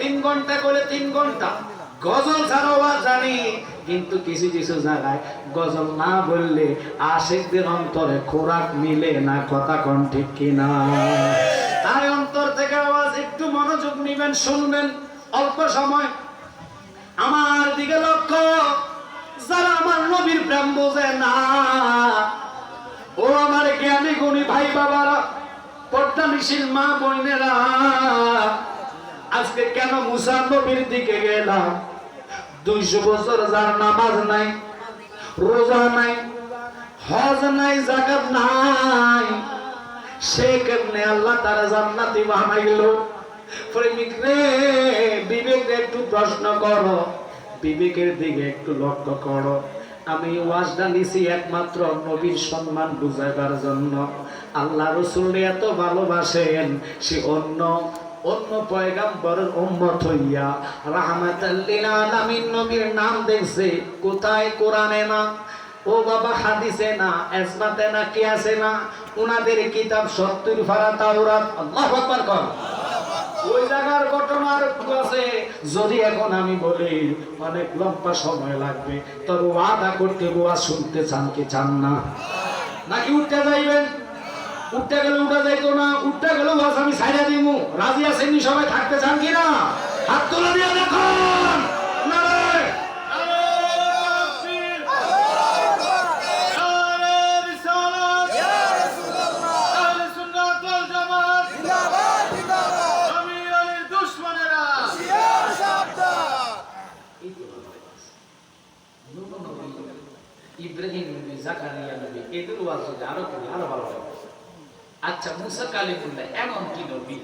তিন ঘণ্টা করে তিন ঘণ্টা। গজল ছাড়াও আর জানি, কিন্তু কিছু কিছু জায়গায় গজল না বললে আশেকদের অন্তরে খোরাক মিলে না, কথা কোন ঠিক কিনা। তাই অন্তর থেকে আওয়াজ, একটু মনোযোগ নিবেন, শুনবেন। অল্প সময়। আমার দিকে লক্ষ্য, যারা আমার নবীর প্রেম বোঝে না। ও আমার জ্ঞানী গুণী ভাই বাবারা? পর্দা মিছিল মা বোনেরা আজকে কেন মুসা নবীর দিকে গেলাম? দুইশো বছর যার নামাজ নাই, রোজা নাই, হজ নাই, জাকাত নাই, সে কেমনে আল্লাহ তারা জান্নাতি বানাইলো? প্রেমিক রে, বিবেক একটু প্রশ্ন করো। বিবেকের দিকে একটু লক্ষ্য করো। আমি ওয়াজটা নিছি একমাত্র নবীর সম্মান বুঝাইবার জন্য। আল্লাহ রসুল এত ভালোবাসেন, সে অন্য অন্য পয়গাম্বরের উম্মত হইয়া রাহমাতাল্লিল আলামিন নবীর নাম দেখছে, কোথায় কোরআনে না? ও বাবা, হাদিসে না এসমাতে না কি আছে না? উনাদের কিতাব সত্তর ফারা তাওরাত, আল্লাহু আকবার কর ওই জায়গার ঘটনার আছে। যদি এখন আমি বলি, অনেক লম্বা সময় লাগবে তোর ওয়াদা করতে, গোয়া শুনতে চান কি চান না? নাকি উঠতে যাইবেন? উঠতে গেলে উঠা যাইতো না, উঠতে গেলে ওয়াজ আমি সাইডা দিমু। রাজি আছেন নি সবাই, থাকতে চান কি না হাত তুলে দিয়ে নারে ইব্রাহিম নবী জাকারিয়া নবী, এদের ওয়াজ যদি আরও ভালো হবে আচ্ছা মুসা কালিমুল্লাহ, এমন কি নবী?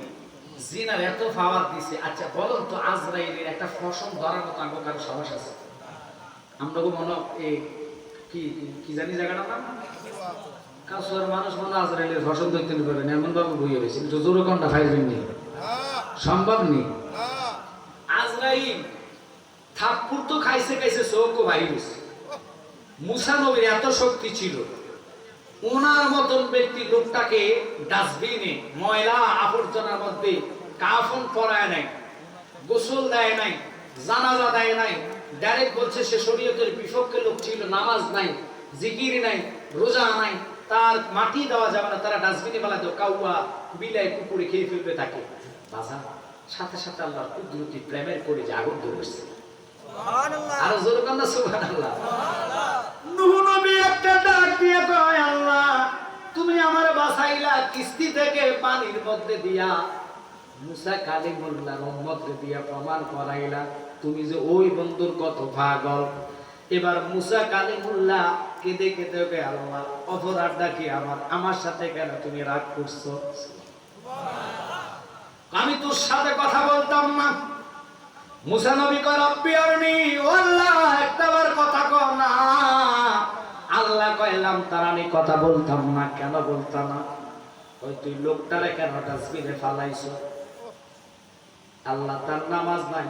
জিনার এত পাওয়ার দিছে। আচ্ছা বলুন তো আজরাইলের একটা ফসল ধরার মতো আমার কারও সাহস আছে? আমরা মনে এই কি কি জানি জায়গাটা নাম? কাছুয়ার মানুষ মনে আজরাইলের ফসল ধরতে পারেন এমন ভাবে বই হয়েছে কিন্তু জোরে কোনটা ফাইবেন নেই। সম্ভব নেই? আজরাইল থাপ্পুর তো খাইছে খাইছে চোখও ভাইরাস। মুসা নবীর এত শক্তি ছিল। ওনার মতন ব্যক্তি লোকটাকে ডাস্টবিনে ময়লা আবর্জনার মধ্যে কাফন পরায় নাই গোসল দেয় নাই জানাজা দেয় নাই ডাইরেক্ট বলছে সে শরীয়তের বিপক্ষে লোক ছিল নামাজ নাই জিকির নাই রোজা নাই তার মাটি দেওয়া যাবে না তারা ডাস্টবিনে বেলা তো কাউয়া বিলাই কুকুরে খেয়ে ফেলবে তাকে। বাজা সাথে সাথে আল্লাহর কুদরতি প্রেমের করে যে আগুন ধরেছে আরও জোর কান্না সুবহানাল্লাহ। আমার বাঁচাইলা কিস্তি থেকে পানির মধ্যে দিয়া, মুসা দিয়া প্রমাণ করাইলা, তুমি যে ওই বন্ধুর কত এবার মুসা কেঁদে কেঁদে আল্লাহ, অপরাধটা কি আমার? আমার সাথে কেন তুমি রাগ আমি তোর সাথে কথা বলতাম না। মুসা নবী আরনি, ও আল্লাহ কথা কর না। আল্লাহ কইলাম তার আমি কথা বলতাম না, কেন বলতাম না? ওই তুই লোকটারে কেন ডাস্টবিনে ফালাইছ? আল্লাহ তার নামাজ নাই,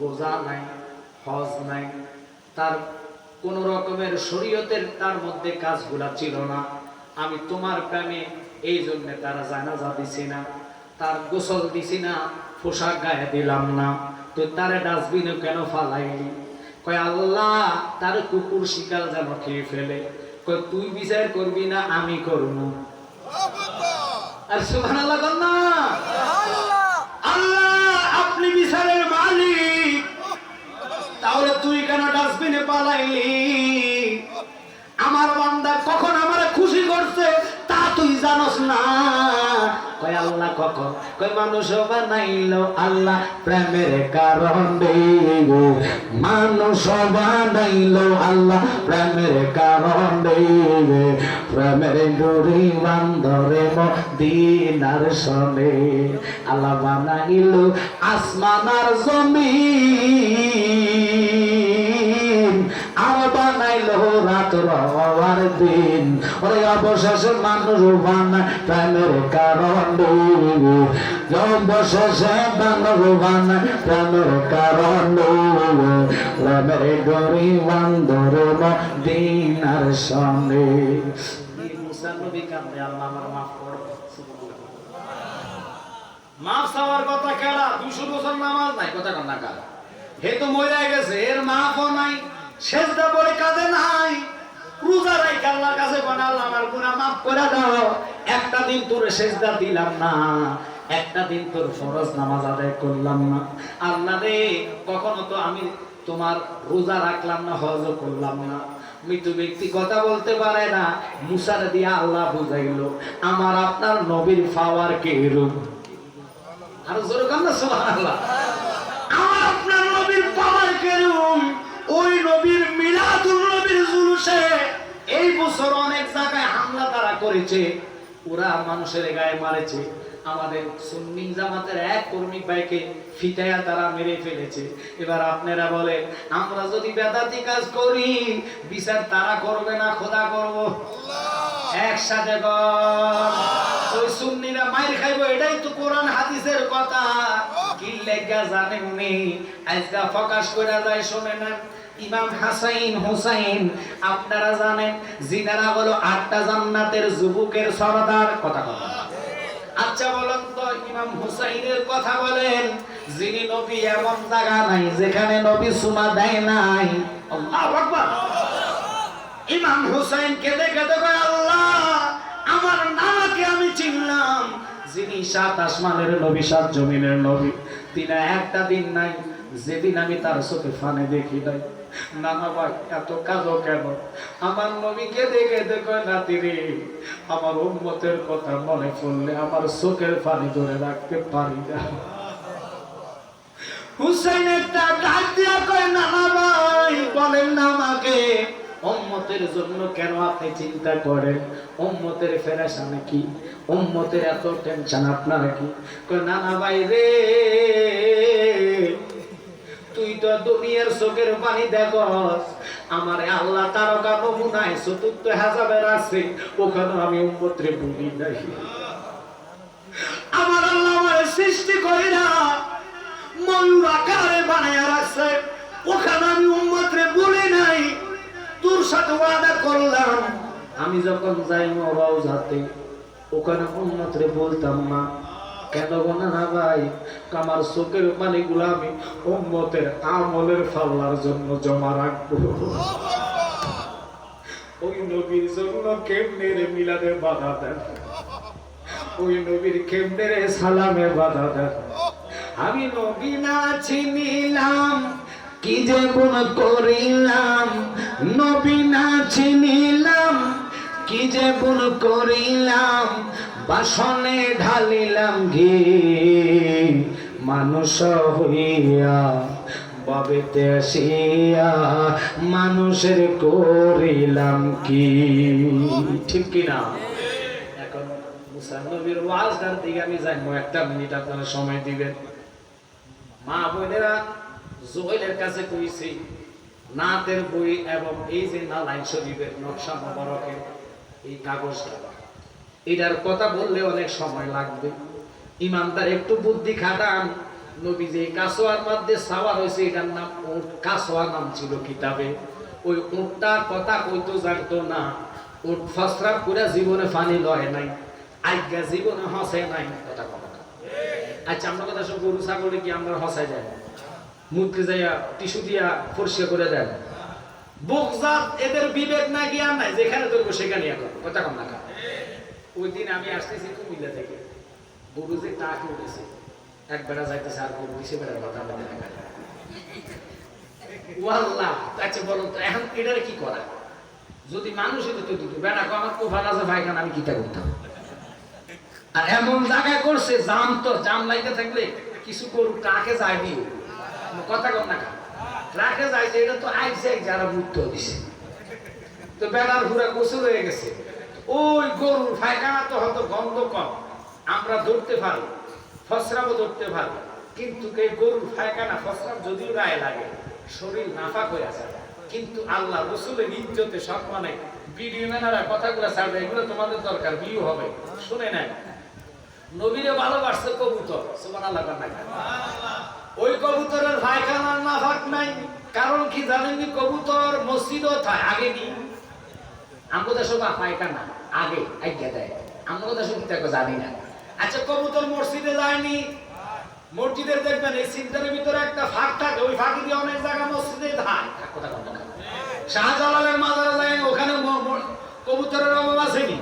রোজা নাই, হজ নাই, তার কোন রকমের শরীয়তের তার মধ্যে কাজগুলা ছিল না। আমি তোমার প্রেমে এই জন্য তারা জানাজা দিছি না, তার গোসল দিছি না, পোশাক গায়ে দিলাম না। তো তারে ডাস্টবিনে কেন ফালাইলি? কয়, আল্লাহ তার কুকুর শিকাল যেন খেয়ে ফেলে। কয়, তুই বিচার করবি না, আমি করব। আর সুবহানাল্লাহ বল না। আল্লাহ। আপনি বিচারের মালিক। তাহলে তুই কেন ডাস্টবিনে পালাইলি? আমার বান্দা কখন আমার খুশি করছে তা তুই জানোস না। কয় আল্লাহ কখন? কয় মানুষ বানাইলো আল্লাহ প্রেমের কারণে মানুষ বানাইলো আল্লাহ প্রেমের কারণে প্রেমের ডুরি বান্দরে দিনার সনে। আল্লাহ বানাইলো আসমানার জমিন। বানাইলো রাত রওয়ার দিন। ওরে অবশেষে মানুষ বানায় প্রেমের কারণে অবশেষে মানুষ বানায় প্রেমের কারণে প্রেমের গরি বান্দর দিন আর সনে মাফ চাওয়ার কথা কেডা দুশো বছর নামাজ নাই, কথা কন না কার? হে তো গেছে, এর মা আপও নাই। সেজদা পড়ে কাঁদে নাই। রোজা রাখে আল্লাহর কাছে বলে আমার গুনাহ মাফ করে দাও। একটা দিন তোর সেজদা দিলাম না। একটা দিন তোর ফরজ নামাজ আদায় করলাম না। আল্লাহ রে, কখনো তো আমি তোমার রোজা রাখলাম না, হজ করলাম না। মৃত ব্যক্তি কথা বলতে পারে না। মুসার দিয়ে আল্লাহ বুঝাইলো, আমার, আপনার নবীর পাওয়ার কে রূপ আর জোরে কান না, সুবহানাল্লাহ। আমার, আপনার নবীর পাওয়ার কেরম ওই করেছে ওরা মানুষের গায়ে মারেছে। আমাদের সুন্নি জামাতের এক কর্মী ভাইকে ফিটাইয়া তারা মেরে ফেলেছে। এবার আপনারা বলে আমরা যদি বেদাতি কাজ করি বিচার তারা করবে না খোদা করব? একসাথে ওই সুন্নিরা মাইর খাইবো এটাই তো কোরআন হাদিসের কথা। কি লেগা জানে উনি? আজকা ফকাশ করে যায় শুনে নেন ইমাম হাসাইন হুসাইন, আপনারা জানেন, জিনারা হলো আটটা জান্নাতের যুবকের সরদার, কথা কথা আচ্ছা বলেন তো, ইমাম হুসাইনের কথা বলেন, যিনি নবী এমন জায়গা নাই যেখানে নবী সুমা দেয় নাই। ইমাম হুসাইন কেঁদে কেঁদে কয়, আল্লাহ, আমার নানাকে আমি চিনলাম। যিনি সাত আসমানের নবী, সাত জমিনের নবী। তিনি একটা দিন নাই যেদিন আমি তার চোখে ফানে দেখি নাই ভাই এত কেন? আমার আমার কথা আমার ধরে রাখতে পারি কয় বলেন না আমাকে, উম্মতের জন্য কেন আপনি চিন্তা করেন? উম্মতের ফেরাসানে কি উম্মতের এত টেনশন আপনার কি? নানা ভাই রে তুই তো দুনিয়ার চোখের পানি দেখস। আমার আল্লাহ তারকা নমুনায় চতুর্থ হাজাবের আছে ওখানে আমি উম্মতরে বলি নাই। আমার আল্লাহ আমার সৃষ্টি করে না। ময়ূর আকারে বানায় রাখছে। ওখানে আমি উম্মতরে বলি নাই। তোর সাথে ওয়াদা করলাম। আমি যখন যাই ওরাও যাতে ওখানে উম্মতরে বলতাম না কেন বলে না ভাই? আমার চোখের পানিগুলো আমি উম্মতের আমলের ফাল্লার জন্য জমা রাখব। ওই নবীর জন্য কেমনে রে মিলাদে বাধা দেন? ওই নবীর কেমনে রে সালামে বাধা দেন? আমি নবী না চিনিলাম, কি যে গুণ করিলাম? নবী না চিনিলাম, কি যে গুণ করিলাম? বাসনে ঢালিলাম ঘি মানুষ হইয়া বাবেতে আসিয়া মানুষের করিলাম কি ঠিক কিনা? এখন জানব একটা মিনিট সময় দিবেন। মা কাছে কইছি বই এবং এই যে এই কাগজটা। এটার কথা বললে অনেক সময় লাগবে। ইমানদার একটু বুদ্ধি খাটান। নবী যে কাসোয়ার মধ্যে সাওয়ার হয়েছে, এটার নাম উট। কাসোয়া নাম ছিল কিতাবে। ওই উটটা কথা কইতো জানতো না। উট ফসরা পুরা জীবনে ফানি লয় নাই। আজ্ঞা জীবনে হসে নাই। কথা কথা আচ্ছা আমরা কথা গরু ছাগলে কি আমরা হসাই যায় মুখে যাইয়া টিস্যু দিয়া পরিষ্কার করে দেন। বুকজাত এদের বিবেক না জ্ঞান নাই, যেখানে ধরবো সেখানে কথা কম না। ওই দিন আমি আসতেছি কুমিল্লা থেকে। গরু যে টাকে উঠেছে, এক বেড়া যাইতেছে আর গরু দিছে বেড়ার কথা বলে দেখা আচ্ছা বলুন তো, এখন কি করা? যদি তো কো আমার কোফাল আছে আমি কিটা করতাম? আর এমন জায়গায় করছে, জাম তো, জাম লাইতে থাকলে কিছু গরু ট্রাকে যায় নি কথা কম না। ট্রাকে এটা তো আইসে যারা মুক্ত দিছে। তো বেড়ার ঘুরা গোসল হয়ে গেছে। ওই গরুর ফায়খানা তো হয়তো গন্ধ কম। আমরা ধরতে পারি, ফসরাবও ধরতে পারি। কিন্তু এই গরুর ফায়খানা, ফসরাব যদিও গায়ে লাগে, শরীর নাফাক হয়ে আছে। কিন্তু আল্লাহ রসুলের ইজ্জতে সম্মানে ভিডিও ম্যানারা কথাগুলো ছাড়বে, এগুলো তোমাদের দরকার, ভিউ হবে। শুনে নেন। নবীরে ভালোবাসছে কবুতর সুমান আল্লাহ ওই কবুতরের ফায়খানার নাফাক নাই। কারণ কি জানেননি কবুতর মসজিদও থাকে আগে নি আমগো দেশ বা পায়খানা আগে আজ্ঞা দেয়। আমগো দেশ কি তাকে জানি না। আচ্ছা কবুতর মসজিদে যায়নি। মসজিদের দেখবেন এই সিদ্ধারের ভিতরে একটা ফাঁক থাকে, ওই ফাঁকি দিয়ে অনেক জায়গা মসজিদে ধান কথা কথা শাহজালালের মাজারে যায়, ওখানে কবুতরের অভাব আসেনি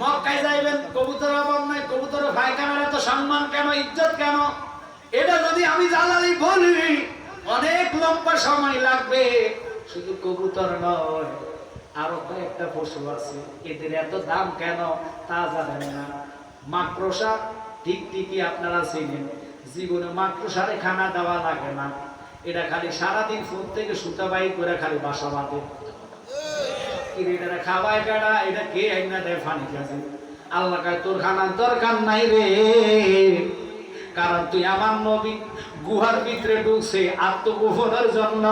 মক্কায় যাইবেন, কবুতরের অভাব নাই, কবুতরের ভাইখানার এত সম্মান কেন, ইজ্জত কেন? এটা যদি আমি জালালি বলি, অনেক লম্বা সময় লাগবে। শুধু কবুতর নয় আরও কয়েকটা পশু আছে। এদের এত দাম কেন তা জানেন না। মাকড়সা ঠিক ঠিকই আপনারা চিনেন, জীবনে মাকড়সারে খানা দেওয়া লাগে না। এটা খালি সারাদিন ফোন থেকে সুতা বাই করে খালি বাসা বাঁধে। এটা খাওয়ায় এটা কে দেয় ফানি কাছে আল্লাহ তোর খানার দরকার নাই রে। কারণ তুই আমার নবী, গুহার ভিতরে ঢুকছে, আত্মগোপনের জন্য।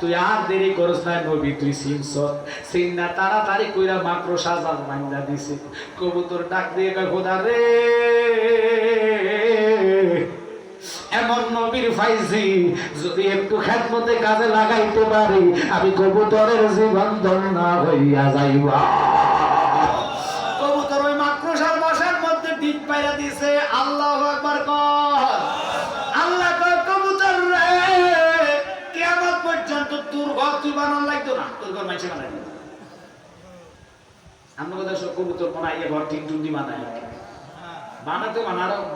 তুই আর দেরি করিস না নবী, তুই সিনস সিন না তাড়াতাড়ি কইরা মাত্র সাজান, মাইন্দা দিছে। কবুতর ডাক দিয়ে খোদা রে! এমন নবীর ফাইজি, যদি একটু খেদমতে কাজে লাগাইতে পারি, আমি কবুতরের জীবন ধন্যা হইয়া যাইবা। পাইরা দিছে, আল্লাহ একবার কর। আল্লাহ কবুতর রে পর্যন্ত তোর ঘর তুই বানান লাগতো না, তোর ঘর মাইছে বানাই আমরা সব কবুতর বানাইয়ে ঘর ঠিক টুন্ডি বানায় বানাতে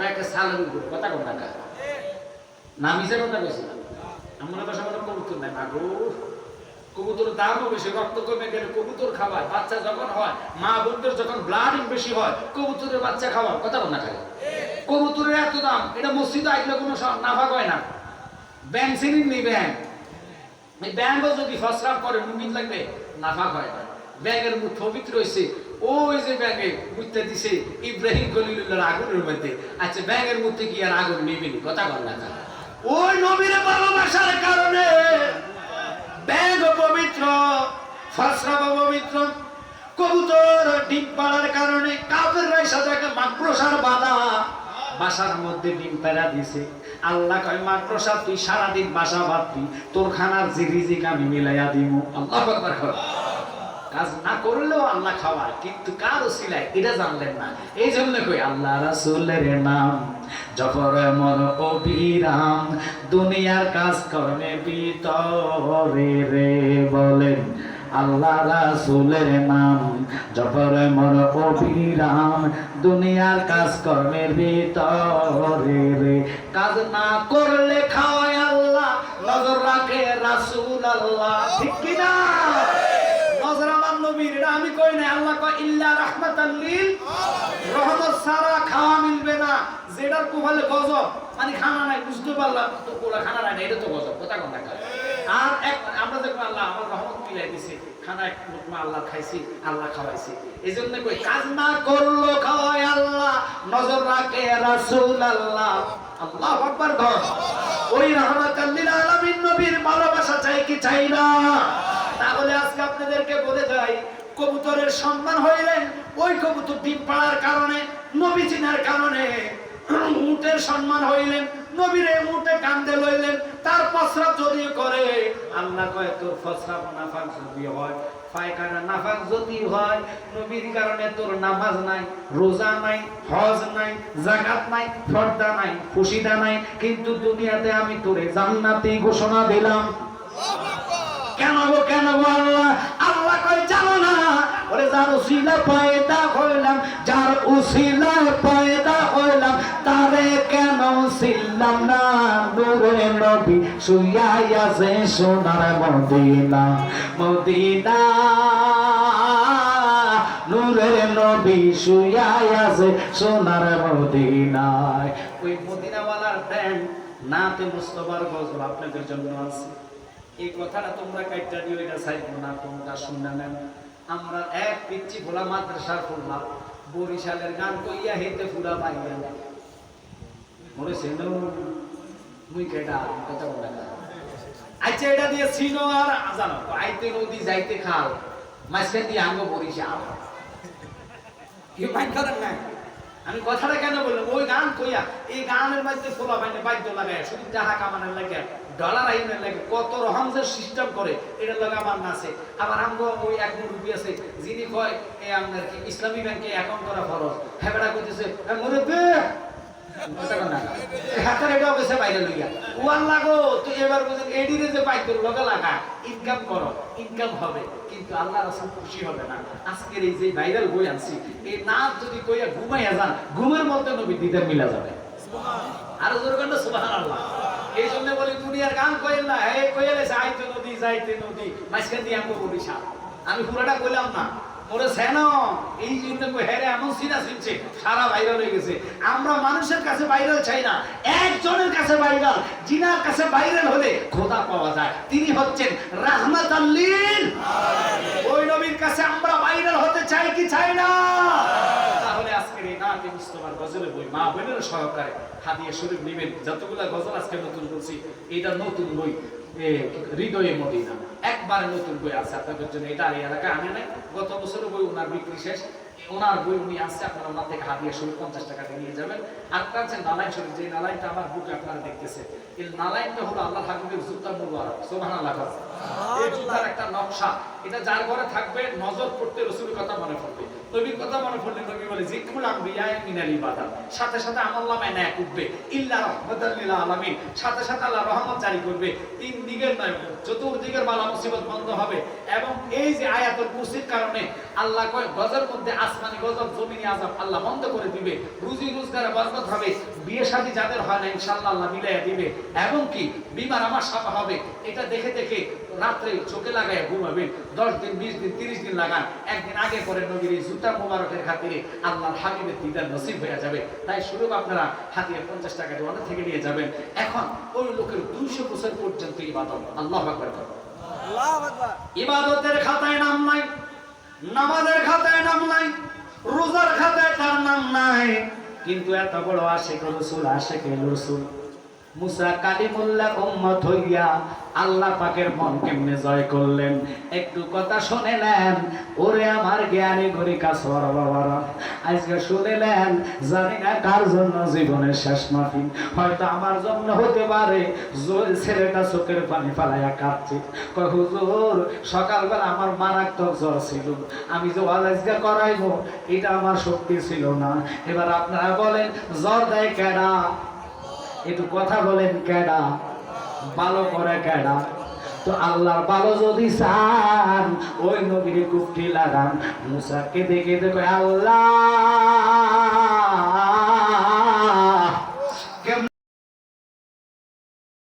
ব্যাকে সালের কথা কোন টাকা না মিশে কথা কইছিলাম। আমরা তো সবাই কবুতর নাই না গো কবুতর দামও বেশি রক্ত কমে গেলে কবুতর খাওয়ায়, বাচ্চা যখন হয়, মা বোনদের যখন ব্লাড বেশি হয়, কবুতরের বাচ্চা খাওয়া কথা বল না খায় কবুতরের এত দাম, এটা মসজিদে আইলে কোনো সব নাফা হয় না। ব্যাং সিনিন নেই ব্যাং এই ব্যাংও যদি ফসরাপ করে, মুমিন লাগবে নাফা হয়। না ব্যাঙের মুখ পবিত্র হয়েছে ওই যে ব্যাঙে মুখতে দিছে ইব্রাহিম খলিলুল্লাহর আগুনের মধ্যে। আচ্ছা ব্যাঙের মধ্যে কি আর আগুন নিবেনি কথা বল না ওই নবীর ভালোবাসার কারণে ব্যাগ পবিত্র ফসরাব পবিত্র। কবুতর ডিম পাড়ার কারণে কাপের রাইসা দেখে মাকড়সার বাধা বাসার মধ্যে ডিম পেড়া দিছে। আল্লাহ কয় মাকড়সা তুই সারাদিন বাসা বাঁধবি, তোর খানার যে রিজিক আমি মিলাইয়া দিব আল্লাহ আকবার কর। কাজ না করলেও আল্লাহ খাওয়ায়, কিন্তু কার ওসিলায় এটা জানলেন না। এই জন্য কই, আল্লাহ রাসূলের নাম জফর মন অবিরাম দুনিয়ার কাজ কর্মে ভিতরে রে বলেন, আল্লাহ রাসূলের নাম। জফর মন অবিরাম দুনিয়ার কাজ কর্মের ভিতরে রে, কাজ না করলে খাওয়ায় আল্লাহ, নজর রাখে রাসূল আল্লাহ। ঠিক কি না নজর আমার নবীর এটা আমি কই না আল্লাহ কয়, ইল্লা রাহমাতাল লিল রহমত সারা খাওয়া মিলবে না। যেটার কুফালে গজব মানে খানা নাই, বুঝতে পারলাম, তো কোলা খানা নাই এটা তো গজব, কথা কোন দেখা আর এক, আমরা দেখব আল্লাহ, আমার রহমত মিলাই দিছে, খানা এক লোকমা আল্লাহ খাইছি, আল্লাহ খাওয়াইছি। এই জন্য কই, কাজ না করল খাওয়াই আল্লাহ, নজর রাখে রাসূল আল্লাহ আল্লাহ আকবার ঘর ওই রহমাতাল লিল আলামিন নবীর ভালোবাসা চাই কি চাই না? তাহলে আজকে আপনাদেরকে বলে যাই কবুতরের সম্মান হইলেন ওই কবুতর ডিম পাড়ার কারণে, নবী চিনার কারণে উটের সম্মান হইলেন, নবীরে উটে কান্দে লইলেন, তার প্রস্রাব যদি করে, আল্লাহ কয়, তোর প্রস্রাব নাফাক যদি হয়, পায়খানা নাফাক যদি হয়, নবীর কারণে তোর নামাজ নাই, রোজা নাই, হজ নাই জাকাত নাই, ফর্দা নাই, খুশিদা নাই, কিন্তু দুনিয়াতে আমি তোরে জান্নাতি ঘোষণা দিলাম। কেন গো কেন গো আল্লাহ? আল্লাহ কয়, জানো না। ওরে যার উসিলা পয়দা হইলাম, যার উসিলা পয়দা হইলাম, তারে কেন ছিলাম না? নূরে নবী শুইয়াই আছে সোনার মদিনা মদিনা। নূরের নবী শুইয়াই আছে সোনার মদিনায়। ওই মদিনাওয়ালার প্রেম নাতে মুস্তফার গজল আপনাদের জন্য আছে। এই কথাটা তোমরা কাইটা এটা না শুনে নেন। আমরা এক পিচ্ছি ভোলা মাদ্রাসার ফুললাম বরিশালের গান কইয়া সেন মুই কেটা কথা বলে আচ্ছা এটা দিয়ে আর আইতে নদী, যাইতে খাল, মাঝখান দিয়ে আঙ্গ বরিশাল। না? আমি কথাটা কেন বললাম? ওই গান কইয়া, এই গানের মধ্যে ফোলা বাইনে বাদ্য লাগায় শুধু টাকা কামানের লাগে ডলার আইনের লাগে কত রকম যে সিস্টেম করে এটা লাগে আমার নাচে। আবার আমগো ওই এক মুরব্বী আছে যিনি কয় আপনার কি ইসলামী ব্যাংকে অ্যাকাউন্ট করা ফরজ? হ্যাঁ বেটা না। হাতের এটাও গেছে বাইরে লইয়া। ওয়ান লাগো তুই এবার বুঝেন এডিরে যে বাইক লগে লাগা। ইনকাম করো ইনকাম হবে কিন্তু আল্লাহ রাসূল খুশি হবে না। আজকের এই যে ভাইরাল বই আনছি এই নাচ যদি কইয়া ঘুমাইয়া যান ঘুমের মধ্যে নবী দিতে মিলা যাবে। আরও জোর সুবহানাল্লাহ। এই জন্য বলি, দুনিয়ার গান কইল না। হে কইলে যাইতে নদী যাইতে নদী, মাঝখান দিয়ে আমগো বরিশা আমি পুরাটা কইলাম না। ওরে সেন, এই জন্য কই হেরে এমন সিনা সিনছে সারা ভাইরাল হয়ে গেছে। আমরা মানুষের কাছে ভাইরাল চাই না। একজনের কাছে ভাইরাল জিনার কাছে ভাইরাল হলে খোদা পাওয়া যায়। তিনি হচ্ছেন রাহমাতাল্লিল ওই নবীর কাছে আমরা ভাইরাল হতে চাই কি চাই না? নাতি মুস্তফার গজলের বই। মা বোনের সহকারে হাদিয়া শরীফ নিবেন। যতগুলা গজল আজকে নতুন করছি, এটা নতুন বই হৃদয়ে মদিনা। একবারে নতুন বই আছে আপনাদের জন্য। এটা আর এই এলাকায় আনে নাই। গত বছরের বই ওনার বিক্রি শেষ। ওনার বই উনি আসছে আপনারা ওনার থেকে হাদিয়া শরীফ পঞ্চাশ টাকা নিয়ে যাবেন। আপনার আছে নালাইন শরীফ, যে নালাইনটা আমার বুকে আপনারা দেখতেছে। এই নালাইনটা হলো আল্লাহ হাবিবের জুতা মুবারক। সুবহানাল্লাহ এই জুতার একটা নকশা। এটা যার ঘরে থাকবে, নজর পড়তে রসুলের কথা মনে পড়বে। নবীর কথা মনে পড়লে নবী বলে সাথে সাথে আমল উঠবে। ইল্লা সাথে সাথে আল্লাহ রহমত জারি করবে। তিন দিকের নয়, চতুর্দিকের মুসিবত বন্ধ হবে। এবং এই যে আয়াতুল কুরসির কারণে আল্লাহ কয় গজের মধ্যে আসমানি গজব, জমিনি আযাব আল্লাহ বন্ধ করে দিবে। রুজি রোজগারে বরকত হবে। বিয়ে শাদী যাদের হয় না, ইনশাআল্লাহ আল্লাহ মিলাইয়া দিবে। এবং কি? বিমার আমার সাফা হবে। এটা দেখে দেখে রাত্রে চোখে লাগায় ঘুমাবেন দশ দিন বিশ দিন তিরিশ দিন লাগান। একদিন আগে পরে নবীর এই জুতা মোবারকের খাতিরে আল্লাহর হাবিবের দিদার নসিব হয়ে যাবে। তাই শুরু আপনারা হাতিয়ে পঞ্চাশ টাকা দিয়ে অনেক থেকে নিয়ে যাবেন। এখন ওই লোকের দুইশো বছর পর্যন্ত ইবাদত। আল্লাহ আকবার। ইবাদতের খাতায় নাম নাই নামাজের খাতায় নাম নাই রোজার খাতায় তার নাম নাই। কিন্তু এত বড় আশেক রসুল আশেক রসুল। মুসা কালিমুল্লাহ উম্মত হইয়া আল্লাহ পাকের মন কেমনে জয় করলেন? একটু কথা শুনেলেন, ওরে আমার জ্ঞানী ঘড়ি কাছর বাবারা, আজকে শুনেলেন, জানি না কার জন্য জীবনের শেষ মাফি হয়তো আমার জন্য হতে পারে, জোর ছেলেটা চোখের পানি ফালাইয়া কাঁদছে। কয়, হুজুর, সকালবেলা আমার মারাত্মক জ্বর ছিল। আমি যে ওয়ালাইজগা করাইবো, এটা আমার শক্তি ছিল না। এবার আপনারা বলেন, জ্বর দেয় কেডা? একটু কথা বলেন, কেডা? ভালো করে কেডা? তো আল্লাহর ভালো যদি চান, ওই নবীর কুপটি লাগান। মুসাকে দেখে দেখো আল্লাহ!